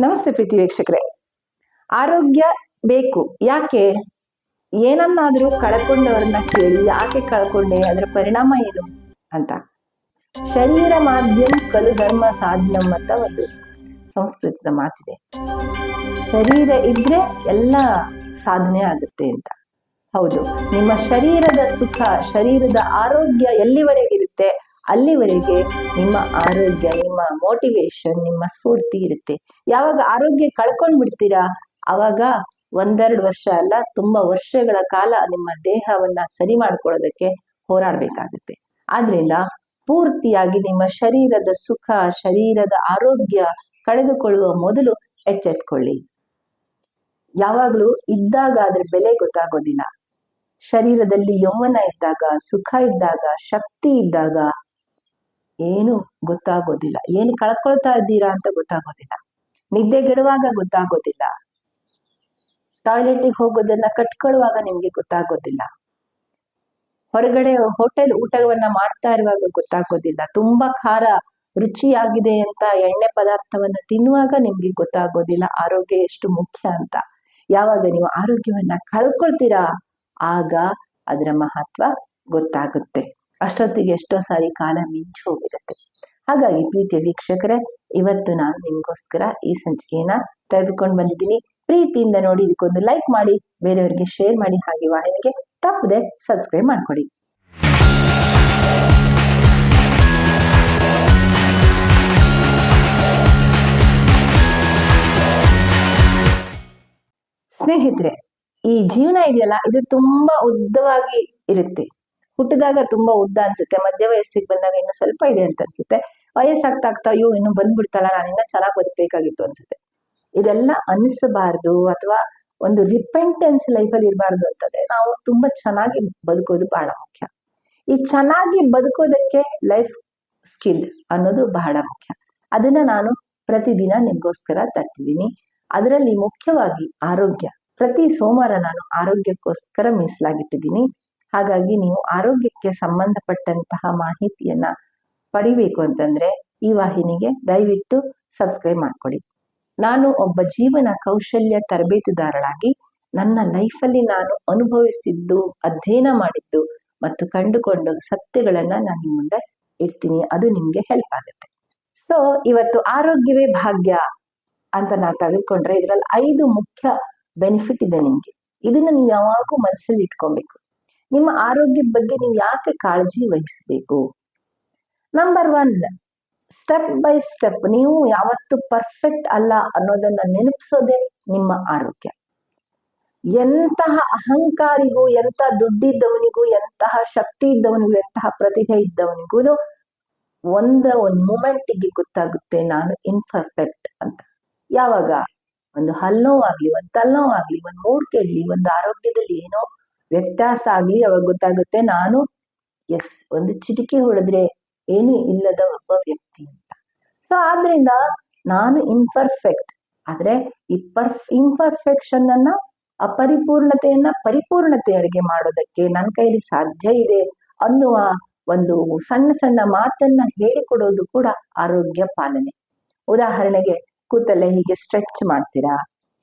ನಮಸ್ತೆ ಪ್ರೀತಿ ವೀಕ್ಷಕರೇ. ಆರೋಗ್ಯ ಬೇಕು. ಯಾಕೆ? ಏನನ್ನಾದ್ರೂ ಕಳ್ಕೊಂಡವ್ರನ್ನ ಕೇಳಿ, ಯಾಕೆ ಕಳ್ಕೊಂಡೆ, ಅದರ ಪರಿಣಾಮ ಏನು ಅಂತ. ಶರೀರ ಮಾಧ್ಯಮ ಕಲು ಧರ್ಮ ಸಾಧನ ಅಂತ ಒಂದು ಸಂಸ್ಕೃತದ ಮಾತಿದೆ. ಶರೀರ ಇದ್ರೆ ಎಲ್ಲ ಸಾಧನೆ ಆಗುತ್ತೆ ಅಂತ. ಹೌದು. ನಿಮ್ಮ ಶರೀರದ ಸುಖ, ಶರೀರದ ಆರೋಗ್ಯ ಎಲ್ಲಿವರೆಗಿರುತ್ತೆ? ಅಲ್ಲಿವರೆಗೆ ನಿಮ್ಮ ಆರೋಗ್ಯ, ನಿಮ್ಮ ಮೋಟಿವೇಶನ್ ನಿಮ್ಮ ಸ್ಫೂರ್ತಿ ಇರುತ್ತೆ. ಯಾವಾಗ ಆರೋಗ್ಯ ಕಳ್ಕೊಂಡ್ ಬಿಡ್ತೀರಾ ಅವಾಗ ಒಂದೆರಡು ವರ್ಷ ಅಲ್ಲ, ತುಂಬಾ ವರ್ಷಗಳ ಕಾಲ ನಿಮ್ಮ ದೇಹವನ್ನ ಸರಿ ಮಾಡ್ಕೊಳ್ಳೋದಕ್ಕೆ ಹೋರಾಡ್ಬೇಕಾಗುತ್ತೆ. ಆದ್ರಿಂದ ಪೂರ್ತಿಯಾಗಿ ನಿಮ್ಮ ಶರೀರದ ಸುಖ, ಶರೀರದ ಆರೋಗ್ಯ ಕಳೆದುಕೊಳ್ಳುವ ಮೊದಲು ಎಚ್ಚೆತ್ಕೊಳ್ಳಿ. ಯಾವಾಗ್ಲೂ ಇದ್ದಾಗ ಅದ್ರ ಬೆಲೆ ಗೊತ್ತಾಗೋದಿಲ್ಲ. ಶರೀರದಲ್ಲಿ ಯೌವನ ಇದ್ದಾಗ, ಸುಖ ಇದ್ದಾಗ, ಶಕ್ತಿ ಇದ್ದಾಗ ಏನು ಗೊತ್ತಾಗೋದಿಲ್ಲ. ಏನು ಕಳ್ಕೊಳ್ತಾ ಇದ್ದೀರಾ ಅಂತ ಗೊತ್ತಾಗೋದಿಲ್ಲ. ನಿದ್ದೆಗೆಡುವಾಗ ಗೊತ್ತಾಗೋದಿಲ್ಲ. ಟಾಯ್ಲೆಟಿಗೆ ಹೋಗೋದನ್ನ ಕಟ್ಕೊಳ್ಳುವಾಗ ನಿಮ್ಗೆ ಗೊತ್ತಾಗೋದಿಲ್ಲ. ಹೊರಗಡೆ ಹೋಟೆಲ್ ಊಟವನ್ನ ಮಾಡ್ತಾ ಇರುವಾಗ ಗೊತ್ತಾಗೋದಿಲ್ಲ. ತುಂಬಾ ಖಾರ ರುಚಿಯಾಗಿದೆ ಅಂತ ಎಣ್ಣೆ ಪದಾರ್ಥವನ್ನ ತಿನ್ನುವಾಗ ನಿಮ್ಗೆ ಗೊತ್ತಾಗೋದಿಲ್ಲ. ಆರೋಗ್ಯ ಎಷ್ಟು ಮುಖ್ಯ ಅಂತ. ಯಾವಾಗ ನೀವು ಆರೋಗ್ಯವನ್ನ ಕಳ್ಕೊಳ್ತೀರಾ, ಆಗ ಅದರ ಮಹತ್ವ ಗೊತ್ತಾಗುತ್ತೆ. ಅಷ್ಟೊತ್ತಿಗೆ ಎಷ್ಟೋ ಸಾರಿ ಕಾಲ ಮಿಂಚು ಹೋಗಿರುತ್ತೆ. ಹಾಗಾಗಿ ಪ್ರೀತಿಯ ವೀಕ್ಷಕರೇ, ಇವತ್ತು ನಾನು ನಿಮ್ಗೋಸ್ಕರ ಈ ಸಂಚಿಕೆಯನ್ನ ತೆಗೆದುಕೊಂಡು ಬಂದಿದ್ದೀನಿ. ಪ್ರೀತಿಯಿಂದ ನೋಡಿ ಇದಕ್ಕೊಂದು ಲೈಕ್ ಮಾಡಿ, ಬೇರೆಯವರಿಗೆ ಶೇರ್ ಮಾಡಿ, ಹಾಗೆ ವಾಹಿನಿಗೆ ತಪ್ಪದೆ ಸಬ್ಸ್ಕ್ರೈಬ್ ಮಾಡ್ಕೊಡಿ. ಸ್ನೇಹಿತರೆ, ಈ ಜೀವನ ಇದೆಯಲ್ಲ? ಇದು ತುಂಬಾ ಉದ್ದವಾಗಿ ಇರುತ್ತೆ. ಹುಟ್ಟಿದಾಗ ತುಂಬಾ ಉದ್ದ ಅನ್ಸುತ್ತೆ. ಮಧ್ಯ ವಯಸ್ಸಿಗೆ ಬಂದಾಗ ಇನ್ನೂ ಸ್ವಲ್ಪ ಇದೆ ಅಂತ ಅನ್ಸುತ್ತೆ. ವಯಸ್ಸಾಗ್ತಾ ಆಗ್ತಾ ಅಯ್ಯೋ, ಇನ್ನು ಬಂದ್ಬಿಡ್ತಲ್ಲ, ನಾನು ಚೆನ್ನಾಗಿ ಬದುಕಬೇಕಾಗಿತ್ತು ಅನ್ಸುತ್ತೆ. ಇದೆಲ್ಲ ಅನಿಸಬಾರ್ದು ಅಥವಾ ಒಂದು ರಿಪೆಂಟೆನ್ಸ್ ಲೈಫಲ್ಲಿ ಇರಬಾರ್ದು ಅಂತಂದ್ರೆ ನಾವು ತುಂಬಾ ಚೆನ್ನಾಗಿ ಬದುಕೋದು ಬಹಳ ಮುಖ್ಯ. ಈ ಚೆನ್ನಾಗಿ ಬದುಕೋದಕ್ಕೆ ಲೈಫ್ ಸ್ಕಿಲ್ ಅನ್ನೋದು ಬಹಳ ಮುಖ್ಯ. ಅದನ್ನ ನಾನು ಪ್ರತಿದಿನ ನಿಮ್ಗೋಸ್ಕರ ತರ್ತಿದ್ದೀನಿ ಅದರಲ್ಲಿ ಮುಖ್ಯವಾಗಿ ಆರೋಗ್ಯ. ಪ್ರತಿ ಸೋಮವಾರ ನಾನು ಆರೋಗ್ಯಕ್ಕೋಸ್ಕರ ಮೀಸಲಾಗಿಟ್ಟಿದ್ದೀನಿ ಹಾಗಾಗಿ ನೀವು ಆರೋಗ್ಯಕ್ಕೆ ಸಂಬಂಧಪಟ್ಟಂತಹ ಮಾಹಿತಿಯನ್ನ ಪಡಿಬೇಕು ಅಂತಂದ್ರೆ ಈ ವಾಹಿನಿಗೆ ದಯವಿಟ್ಟು ಸಬ್ಸ್ಕ್ರೈಬ್ ಮಾಡ್ಕೊಡಿ ನಾನು ಒಬ್ಬ ಜೀವನ ಕೌಶಲ್ಯ ತರಬೇತುದಾರಳಾಗಿ ನನ್ನ ಲೈಫಲ್ಲಿ ನಾನು ಅನುಭವಿಸಿದ್ದು, ಅಧ್ಯಯನ ಮಾಡಿದ್ದು ಮತ್ತು ಕಂಡುಕೊಂಡ ಸತ್ಯಗಳನ್ನ ನಾನು ಮುಂದೆ ಇಡ್ತೀನಿ. ಅದು ನಿಮ್ಗೆ ಹೆಲ್ಪ್ ಆಗುತ್ತೆ. ಸೊ ಇವತ್ತು ಆರೋಗ್ಯವೇ ಭಾಗ್ಯ ಅಂತ ನಾವು ತೆಗೆದುಕೊಂಡ್ರೆ ಇದರಲ್ಲಿ ಐದು ಮುಖ್ಯ ಬೆನಿಫಿಟ್ ಇದೆ ನಿಮ್ಗೆ. ಇದನ್ನ ನೀವು ಯಾವಾಗೂ ಮನಸ್ಸಲ್ಲಿ ಇಟ್ಕೊಬೇಕು. ನಿಮ್ಮ ಆರೋಗ್ಯದ ಬಗ್ಗೆ ನೀವು ಯಾಕೆ ಕಾಳಜಿ ವಹಿಸಬೇಕು? Number one step by step ನೀವು ಯಾವತ್ತು ಪರ್ಫೆಕ್ಟ್ ಅಲ್ಲ ಅನ್ನೋದನ್ನ ನೆನಪಿಸೋದೆ ನಿಮ್ಮ ಆರೋಗ್ಯ. ಎಂತಹ ಅಹಂಕಾರಿಗೂ ಎಂತ ದುಡ್ಡಿದ್ದವನಿಗೂ, ಎಂತಹ ಶಕ್ತಿ ಇದ್ದವನಿಗೂ, ಎಂತಹ ಪ್ರತಿಭೆ ಇದ್ದವನಿಗೂ ಒಂದ ಒಂದು ಮೂಮೆಂಟಿಗೆ ಗೊತ್ತಾಗುತ್ತೆ ನಾನು ಇನ್ಪರ್ಫೆಕ್ಟ್ ಅಂತ. ಯಾವಾಗ? ಒಂದು ಹಲ್ಲೋವಾಗ್ಲಿ, ಒಂದು ತಲೆನೋವಾಗ್ಲಿ ಒಂದು ಮೂಡ್ ಕೆಡ್ಲಿ ಒಂದು ಆರೋಗ್ಯದಲ್ಲಿ ಏನೋ ವ್ಯತ್ಯಾಸ ಆಗ್ಲಿ, ಅವಾಗ ಗೊತ್ತಾಗುತ್ತೆ ನಾನು ಎಸ್, ಒಂದು ಚಿಟಿಕೆ ಹೊಡೆದ್ರೆ ಏನು ಇಲ್ಲದ ಒಬ್ಬ ವ್ಯಕ್ತಿ ಅಂತ. ಸೊ ಆದ್ರಿಂದ ನಾನು ಇನ್ಪರ್ಫೆಕ್ಟ್ ಆದ್ರೆ ಈ ಪರ್ಫ್ ಇನ್ಪರ್ಫೆಕ್ಷನ್ ಅನ್ನ ಅಪರಿಪೂರ್ಣತೆಯನ್ನ ಪರಿಪೂರ್ಣತೆಯಡೆಗೆ ಮಾಡೋದಕ್ಕೆ ನನ್ನ ಕೈಲಿ ಸಾಧ್ಯ ಇದೆ ಅನ್ನುವ ಒಂದು ಸಣ್ಣ ಸಣ್ಣ ಮಾತನ್ನ ಹೇಳಿಕೊಡೋದು ಕೂಡ ಆರೋಗ್ಯ ಪಾಲನೆ. ಉದಾಹರಣೆಗೆ ಕೂತಲ್ಲೇ ಹೀಗೆ ಸ್ಟ್ರೆಚ್ ಮಾಡ್ತೀರಾ?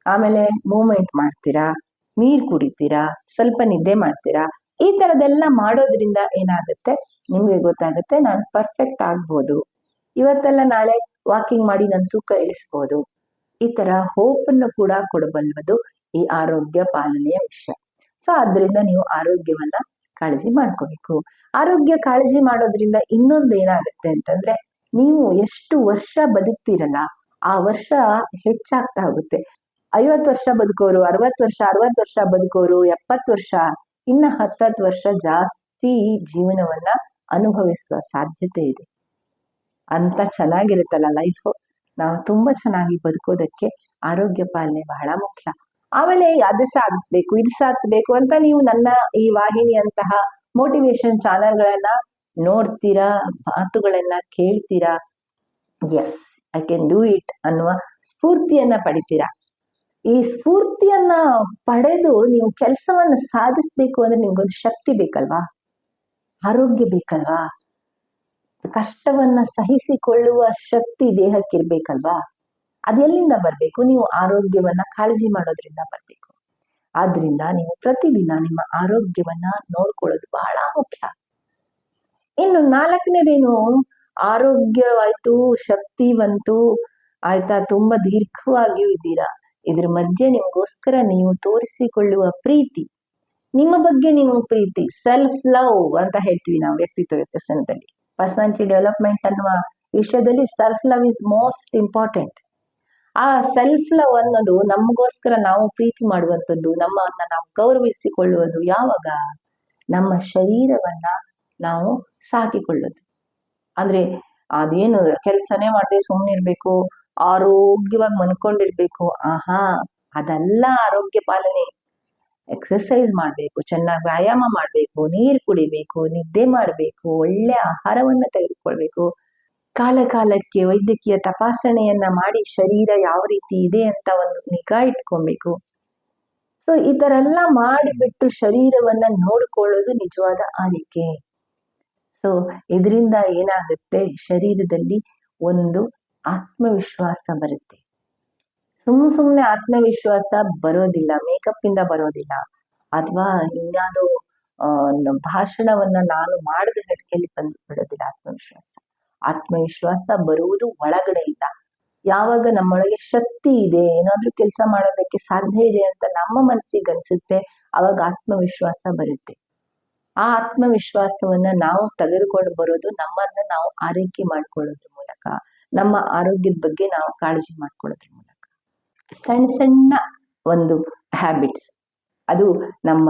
ಆಮೇಲೆ ಮೂಮೆಂಟ್ ಮಾಡ್ತೀರಾ? ನೀರ್ ಕುಡಿತೀರಾ? ಸ್ವಲ್ಪ ನಿದ್ದೆ ಮಾಡ್ತೀರಾ? ಈ ತರದೆಲ್ಲ ಮಾಡೋದ್ರಿಂದ ಏನಾಗುತ್ತೆ? ನಿಮ್ಗೆ ಗೊತ್ತಾಗುತ್ತೆ, ನಾನು ಪರ್ಫೆಕ್ಟ್ ಆಗ್ಬೋದು. ಇವತ್ತೆಲ್ಲ ನಾಳೆ ವಾಕಿಂಗ್ ಮಾಡಿ ನನ್ನ ತೂಕ ಇಳಿಸ್ಬೋದು. ಈ ತರ ಹೋಪ್ ಅನ್ನು ಕೂಡ ಕೊಡಬಲ್ಲದು ಈ ಆರೋಗ್ಯ ಪಾಲನೆಯ ವಿಷಯ. ಸೊ ಆದ್ರಿಂದ ನೀವು ಆರೋಗ್ಯವನ್ನ ಕಾಳಜಿ ಮಾಡ್ಕೋಬೇಕು. ಆರೋಗ್ಯ ಕಾಳಜಿ ಮಾಡೋದ್ರಿಂದ ಇನ್ನೊಂದು ಏನಾಗುತ್ತೆ ಅಂತಂದ್ರೆ, ನೀವು ಎಷ್ಟು ವರ್ಷ ಬದುಕ್ತೀರಲ್ಲ, ಆ ವರ್ಷ ಹೆಚ್ಚಾಗ್ತಾ ಹೋಗುತ್ತೆ. ಐವತ್ತು ವರ್ಷ ಬದುಕೋರು ಅರವತ್ತು ವರ್ಷ ಅರವತ್ತು ವರ್ಷ ಬದುಕೋರು ಎಪ್ಪತ್ತು ವರ್ಷ, ಇನ್ನ ಹತ್ತತ್ತು ವರ್ಷ ಜಾಸ್ತಿ ಜೀವನವನ್ನ ಅನುಭವಿಸುವ ಸಾಧ್ಯತೆ ಇದೆ. ಅಂತ ಚೆನ್ನಾಗಿರುತ್ತಲ್ಲ ಲೈಫ್ ನಾವು ತುಂಬಾ ಚೆನ್ನಾಗಿ ಬದುಕೋದಕ್ಕೆ ಆರೋಗ್ಯ ಪಾಲನೆ ಬಹಳ ಮುಖ್ಯ. ಆಮೇಲೆ ಅದು ಸಾಧಿಸ್ಬೇಕು, ಇದು ಸಾಧಿಸ್ಬೇಕು ಅಂತ ನೀವು ನನ್ನ ಈ ವಾಹಿನಿಯಂತಹ ಮೋಟಿವೇಶನ್ ಚಾನಲ್ಗಳನ್ನ ನೋಡ್ತೀರಾ, ಮಾತುಗಳನ್ನ ಕೇಳ್ತೀರಾ? Yes I can do it ಅನ್ನುವ ಸ್ಫೂರ್ತಿಯನ್ನ ಪಡಿತೀರಾ? ಈ ಸ್ಫೂರ್ತಿಯನ್ನ ಪಡೆದು ನೀವು ಕೆಲಸವನ್ನ ಸಾಧಿಸ್ಬೇಕು ಅಂದ್ರೆ ನಿಮ್ಗೊಂದು ಶಕ್ತಿ ಬೇಕಲ್ವಾ? ಆರೋಗ್ಯ ಬೇಕಲ್ವಾ? ಕಷ್ಟವನ್ನ ಸಹಿಸಿಕೊಳ್ಳುವ ಶಕ್ತಿ ದೇಹಕ್ಕಿರ್ಬೇಕಲ್ವಾ? ಅದೆಲ್ಲಿಂದ ಬರಬೇಕು? ನೀವು ಆರೋಗ್ಯವನ್ನ ಕಾಳಜಿ ಮಾಡೋದ್ರಿಂದ ಬರಬೇಕು. ಆದ್ರಿಂದ ನೀವು ಪ್ರತಿದಿನ ನಿಮ್ಮ ಆರೋಗ್ಯವನ್ನ ನೋಡ್ಕೊಳ್ಳೋದು ಬಹಳ ಮುಖ್ಯ. ಇನ್ನು ನಾಲ್ಕನೇದೇನು? ಆರೋಗ್ಯವಾಯ್ತು ಶಕ್ತಿ ಬಂತು ಆಯ್ತಾ? ತುಂಬಾ ದೀರ್ಘವಾಗಿಯೂ ಇದ್ದೀರಾ? ಇದ್ರ ಮಧ್ಯೆ ನಿಮಗೋಸ್ಕರ ನೀವು ತೋರಿಸಿಕೊಳ್ಳುವ ಪ್ರೀತಿ. ನಿಮ್ಮ ಬಗ್ಗೆ ನೀವು ಪ್ರೀತಿ ಸೆಲ್ಫ್ ಲವ್ ಅಂತ ಹೇಳ್ತೀವಿ ನಾವು ವ್ಯಕ್ತಿತ್ವ ವಿಕಸನದಲ್ಲಿ ಪರ್ಸನಾಲಿಟಿ ಡೆವಲಪ್ಮೆಂಟ್ ಅನ್ನುವ ವಿಷಯದಲ್ಲಿ self love is most important ಆ ಸೆಲ್ಫ್ ಲವ್ ಅನ್ನೋದು ನಮಗೋಸ್ಕರ ನಾವು ಪ್ರೀತಿ ಮಾಡುವಂಥದ್ದು, ನಮ್ಮನ್ನ ನಾವು ಗೌರವಿಸಿಕೊಳ್ಳುವುದು ಯಾವಾಗ? ನಮ್ಮ ಶರೀರವನ್ನ ನಾವು ಸಾಕಿಕೊಳ್ಳೋದು. ಅಂದ್ರೆ ಅದೇನು ಕೆಲಸನೇ ಮಾಡದೆ ಸುಮ್ಮನೆ ಇರ್ಬೇಕು ಆರೋಗ್ಯವಾಗಿ ಮನ್ಕೊಂಡಿರ್ಬೇಕು. ಆಹಾ, ಅದೆಲ್ಲ ಆರೋಗ್ಯ ಪಾಲನೆ. ಎಕ್ಸಸೈಸ್ ಮಾಡಬೇಕು, ಚೆನ್ನಾಗಿ ವ್ಯಾಯಾಮ ಮಾಡಬೇಕು, ನೀರು ಕುಡಿಬೇಕು, ನಿದ್ದೆ ಮಾಡಬೇಕು, ಒಳ್ಳೆ ಆಹಾರವನ್ನ ತೆಗೆದುಕೊಳ್ಬೇಕು. ಕಾಲ ಕಾಲಕ್ಕೆ ವೈದ್ಯಕೀಯ ತಪಾಸಣೆಯನ್ನ ಮಾಡಿ ಶರೀರ ಯಾವ ರೀತಿ ಇದೆ ಅಂತ ಒಂದು ನಿಗಾ ಇಟ್ಕೊಬೇಕು. ಸೊ ಈ ತರ ಎಲ್ಲ ಮಾಡಿಬಿಟ್ಟು ಶರೀರವನ್ನ ನೋಡ್ಕೊಳ್ಳೋದು ನಿಜವಾದ ಆರೈಕೆ ಸೊ ಇದರಿಂದ ಏನಾಗುತ್ತೆ? ಶರೀರದಲ್ಲಿ ಒಂದು ಆತ್ಮವಿಶ್ವಾಸ ಬರುತ್ತೆ. ಸುಮ್ ಸುಮ್ನೆ ಆತ್ಮವಿಶ್ವಾಸ ಬರೋದಿಲ್ಲ ಮೇಕಪ್ ಇಂದ ಬರೋದಿಲ್ಲ. ಅಥವಾ ಇನ್ಯಾವುದೋ ಭಾಷಣವನ್ನ ನಾನು ಮಾಡಿದ ಹೆಡ್ಕೆಯಲ್ಲಿ ಬಂದು ಬಿಡೋದಿಲ್ಲ ಆತ್ಮವಿಶ್ವಾಸ. ಆತ್ಮವಿಶ್ವಾಸ ಬರುವುದು ಒಳಗಡೆ ಇಲ್ಲ. ಯಾವಾಗ ನಮ್ಮೊಳಗೆ ಶಕ್ತಿ ಇದೆ, ಏನಾದ್ರೂ ಕೆಲಸ ಮಾಡೋದಕ್ಕೆ ಸಾಧ್ಯ ಇದೆ ಅಂತ ನಮ್ಮ ಮನಸ್ಸಿಗೆ ಅನ್ಸುತ್ತೆ, ಅವಾಗ ಆತ್ಮವಿಶ್ವಾಸ ಬರುತ್ತೆ. ಆ ಆತ್ಮವಿಶ್ವಾಸವನ್ನ ನಾವು ತೆಗೆದುಕೊಂಡು ಬರೋದು ನಮ್ಮನ್ನ ನಾವು ಆರೈಕೆ ಮಾಡ್ಕೊಳ್ಳೋದ್ರ ಮೂಲಕ. ನಮ್ಮ ಆರೋಗ್ಯದ ಬಗ್ಗೆ ನಾವು ಕಾಳಜಿ ಮಾಡ್ಕೊಳ್ಳೋದ್ರ ಮೂಲಕ. ಸಣ್ಣ ಸಣ್ಣ ಒಂದು ಹ್ಯಾಬಿಟ್ಸ್ ಅದು ನಮ್ಮ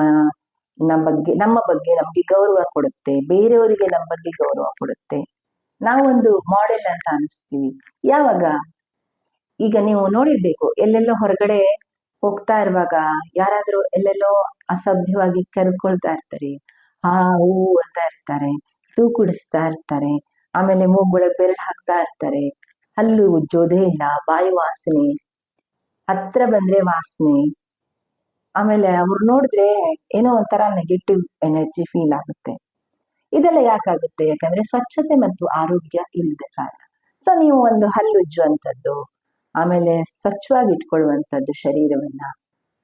ನಮ್ಮ ಬಗ್ಗೆ ನಮ್ಮ ಬಗ್ಗೆ ನಮ್ಗೆ ಗೌರವ ಕೊಡುತ್ತೆ. ಬೇರೆಯವರಿಗೆ ನಮ್ಮ ಬಗ್ಗೆ ಗೌರವ ಕೊಡುತ್ತೆ. ನಾವೊಂದು ಮಾಡೆಲ್ ಅಂತ ಅನಿಸ್ತೀವಿ. ಯಾವಾಗ? ಈಗ ನೀವು ನೋಡಿರ್ಬೇಕು, ಎಲ್ಲೆಲ್ಲೋ ಹೊರಗಡೆ ಹೋಗ್ತಾ ಇರುವಾಗ ಯಾರಾದ್ರೂ ಎಲ್ಲೆಲ್ಲೋ ಅಸಭ್ಯವಾಗಿ ಕರ್ಕೊಳ್ತಾ ಇರ್ತಾರೆ. ಹಾ ಹೂ ಅಂತ ಇರ್ತಾರೆ. ತೂಕುಡಿಸ್ತಾ ಇರ್ತಾರೆ. ಆಮೇಲೆ ಮೂಗುಳಗ್ ಬೆರಳು ಹಾಕ್ತಾ ಇರ್ತಾರೆ. ಹಲ್ಲು ಉಜ್ಜೋದೇ ಇಲ್ಲ, ಬಾಯಿ ವಾಸನೆ, ಹತ್ರ ಬಂದ್ರೆ ವಾಸನೆ. ಆಮೇಲೆ ಅವ್ರು ನೋಡಿದ್ರೆ ಏನೋ ಒಂಥರ ನೆಗೆಟಿವ್ ಎನರ್ಜಿ ಫೀಲ್ ಆಗುತ್ತೆ. ಇದೆಲ್ಲ ಯಾಕಾಗುತ್ತೆ? ಯಾಕಂದ್ರೆ ಸ್ವಚ್ಛತೆ ಮತ್ತು ಆರೋಗ್ಯ ಇಲ್ಲದೆ ಕಾರಣ. ಸೊ ನೀವು ಒಂದು ಹಲ್ಲು ಉಜ್ಜುವಂಥದ್ದು, ಆಮೇಲೆ ಸ್ವಚ್ಛವಾಗಿ ಇಟ್ಕೊಳ್ಳುವಂಥದ್ದು ಶರೀರವನ್ನ.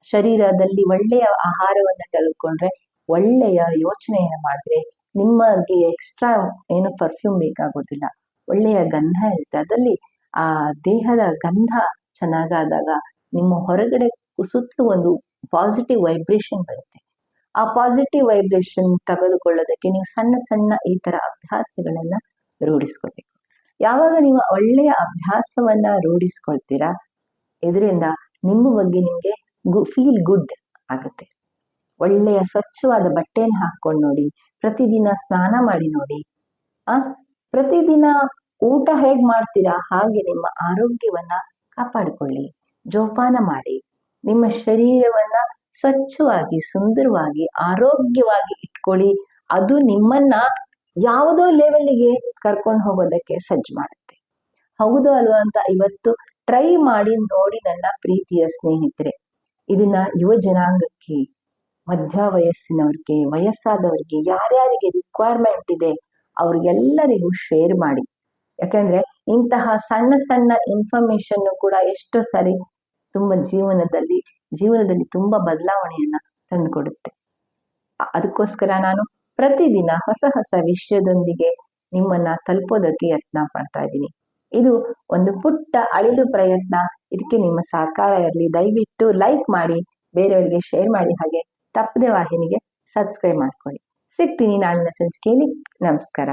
ಶರೀರದಲ್ಲಿ ಒಳ್ಳೆಯ ಆಹಾರವನ್ನ ತೆಗೆದುಕೊಂಡ್ರೆ ಒಳ್ಳೆಯ ಯೋಚನೆಯನ್ನು ಮಾಡಿದ್ರೆ ನಿಮಗೆ ಎಕ್ಸ್ಟ್ರಾ ಏನು ಪರ್ಫ್ಯೂಮ್ ಬೇಕಾಗೋದಿಲ್ಲ. ಒಳ್ಳೆಯ ಗಂಧ ಇರುತ್ತೆ. ಅದರಲ್ಲಿ ಆ ದೇಹದ ಗಂಧ ಚೆನ್ನಾಗಾದಾಗ ನಿಮ್ಮ ಹೊರಗಡೆ ಸುತ್ತಲೂ ಒಂದು ಪಾಸಿಟಿವ್ ವೈಬ್ರೇಷನ್ ಬರುತ್ತೆ. ಆ ಪಾಸಿಟಿವ್ ವೈಬ್ರೇಷನ್ ತೆಗೆದುಕೊಳ್ಳೋದಕ್ಕೆ ನೀವು ಸಣ್ಣ ಸಣ್ಣ ಈ ತರ ಅಭ್ಯಾಸಗಳನ್ನ ರೂಢಿಸ್ಕೋಬೇಕು ಯಾವಾಗ ನೀವು ಒಳ್ಳೆಯ ಅಭ್ಯಾಸವನ್ನ ರೂಢಿಸ್ಕೊಳ್ತೀರಾ? ಇದರಿಂದ ನಿಮ್ಮ ಬಗ್ಗೆ ನಿಮ್ಗೆ ಫೀಲ್ ಗುಡ್ ಆಗುತ್ತೆ. ಒಳ್ಳೆಯ ಸ್ವಚ್ಛವಾದ ಬಟ್ಟೆಯನ್ನು ಹಾಕೊಂಡು ನೋಡಿ ಪ್ರತಿದಿನ ಸ್ನಾನ ಮಾಡಿ ನೋಡಿ. ಆ, ಪ್ರತಿದಿನ ಊಟ ಹೇಗ್ ಮಾಡ್ತೀರಾ? ಹಾಗೆ ನಿಮ್ಮ ಆರೋಗ್ಯವನ್ನ ಕಾಪಾಡಿಕೊಳ್ಳಿ. ಜೋಪಾನ ಮಾಡಿ. ನಿಮ್ಮ ಶರೀರವನ್ನ ಸ್ವಚ್ಛವಾಗಿ, ಸುಂದರವಾಗಿ, ಆರೋಗ್ಯವಾಗಿ ಇಟ್ಕೊಳ್ಳಿ. ಅದು ನಿಮ್ಮನ್ನ ಯಾವುದೋ ಲೆವೆಲ್ಗೆ ಕರ್ಕೊಂಡು ಹೋಗೋದಕ್ಕೆ ಸಜ್ಜು ಮಾಡುತ್ತೆ. ಹೌದು ಅಲ್ವಾ ಅಂತ ಇವತ್ತು ಟ್ರೈ ಮಾಡಿ ನೋಡಿ ನನ್ನ ಪ್ರೀತಿಯ ಸ್ನೇಹಿತರೆ. ಇದನ್ನ ಯುವ ಜನಾಂಗಕ್ಕೆ ಮಧ್ಯ ವಯಸ್ಸಿನವ್ರಿಗೆ ವಯಸ್ಸಾದವ್ರಿಗೆ, ಯಾರ್ಯಾರಿಗೆ ರಿಕ್ವೈರ್ಮೆಂಟ್ ಇದೆ, ಅವ್ರಿಗೆಲ್ಲರಿಗೂ ಶೇರ್ ಮಾಡಿ. ಯಾಕಂದ್ರೆ ಇಂತಹ ಸಣ್ಣ ಸಣ್ಣ ಇನ್ಫಾರ್ಮೇಶನ್ ಕೂಡ ಎಷ್ಟೋ ಸಾರಿ ತುಂಬ ಜೀವನದಲ್ಲಿ ಜೀವನದಲ್ಲಿ ತುಂಬಾ ಬದಲಾವಣೆಯನ್ನ ತಂದುಕೊಡುತ್ತೆ. ಅದಕ್ಕೋಸ್ಕರ ನಾನು ಪ್ರತಿದಿನ ಹೊಸ ಹೊಸ ವಿಷಯದೊಂದಿಗೆ ನಿಮ್ಮನ್ನ ತಲುಪೋದಕ್ಕೆ ಯತ್ನ ಮಾಡ್ತಾ ಇದ್ದೀನಿ. ಇದು ಒಂದು ಪುಟ್ಟ ಅಳಿಲು ಪ್ರಯತ್ನ. ಇದಕ್ಕೆ ನಿಮ್ಮ ಸಹಕಾರ ಇರಲಿ ದಯವಿಟ್ಟು ಲೈಕ್ ಮಾಡಿ, ಬೇರೆಯವರಿಗೆ ಶೇರ್ ಮಾಡಿ ಹಾಗೆ ತಪ್ಪದೆ ವಾಹಿನಿಗೆ ಸಬ್ಸ್ಕ್ರೈಬ್ ಮಾಡ್ಕೊಳ್ಳಿ. ಸಿಗ್ತೀನಿ ನಾಳಿನ ಸಂಚಿಕೆಯಲ್ಲಿ. ನಮಸ್ಕಾರ.